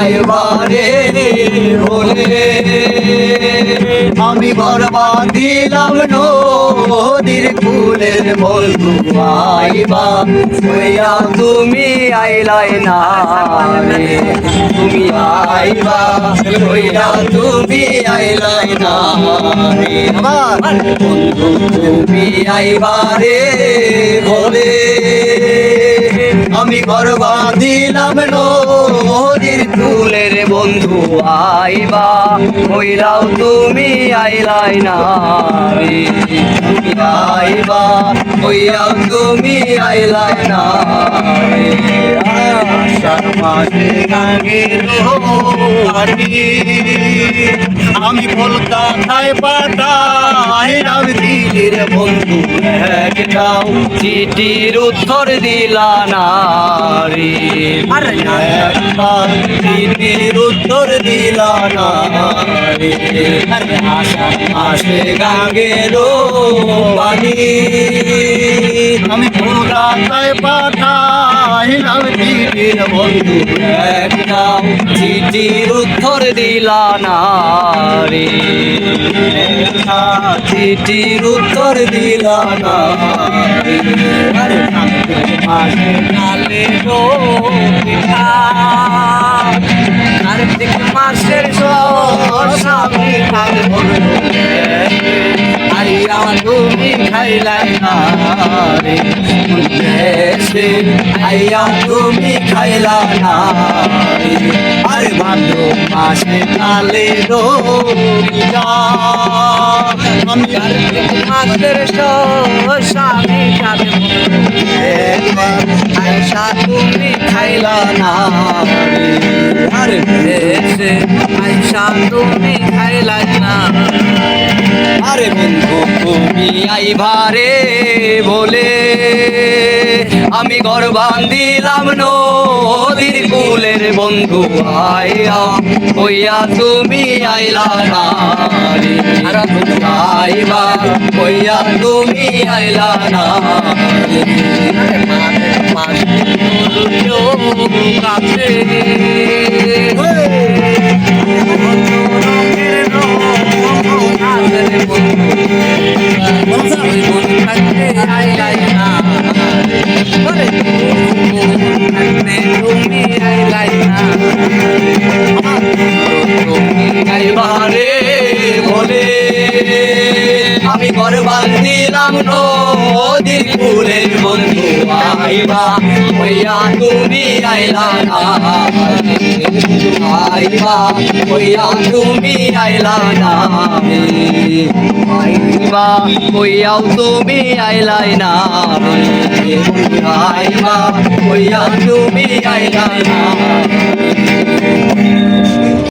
আইবারে বলে আমি বরবাদ দিলাম নদীর কুলের বন্ধু আইবা হইয়া তুমি আইলাই না রে তুমি আইবা। হইয়া তুমি আইলাই না বন্ধু তুমি আইবা রে বলে। আমি গর্বা দিলাম নদীর ফুলের বন্ধু আইবা হইলাও তুমি আইলাই না তুমি আইবা হইয়াও তুমি আইলাই না মাঝে আমি কলকাতায় পাঠাই আমি দিল্লির বন্ধু একটাও চিঠির উত্তর দিলা না। রে চিঠির উত্তর দিলা না রে আসে গাঙ্গের আমি কলকাতায় পাঠাই আমি দিল্লির বন্ধু, একটাও চিঠির উত্তর দিলা না রে। চিঠির উত্তর দিলা না আরে মাঝে নালে গো কার্তিক মাসের আরিয়া তুমি খাইলাই না রে। দেশে আইয়া তুমি খাইলা না রে। আরে ভাদ্র মাসে কালে আমি কার্তিক মাসের স্বামী খাইলা না রে। আরে দেশে আয়সা তুমি খাইলা না আরে বন্ধু তুমি আইভারে বলে আমি ঘর বান্দিলাম নদীর কুলের বন্ধু আইয়া হইয়া তুমি আইলা না আইবা হইয়া তুমি আইলা না কাছে গাইবারে বলে, আমি ঘর বান্দিলাম নদীর ফুলের বন্ধু আইবা হইয়া তুমি আইলা না। আইবা হইয়া তুমি আইলা না। আইবা হইয়াও তুমি আইলাই না। আইবা হইয়া তুমি আইলা না।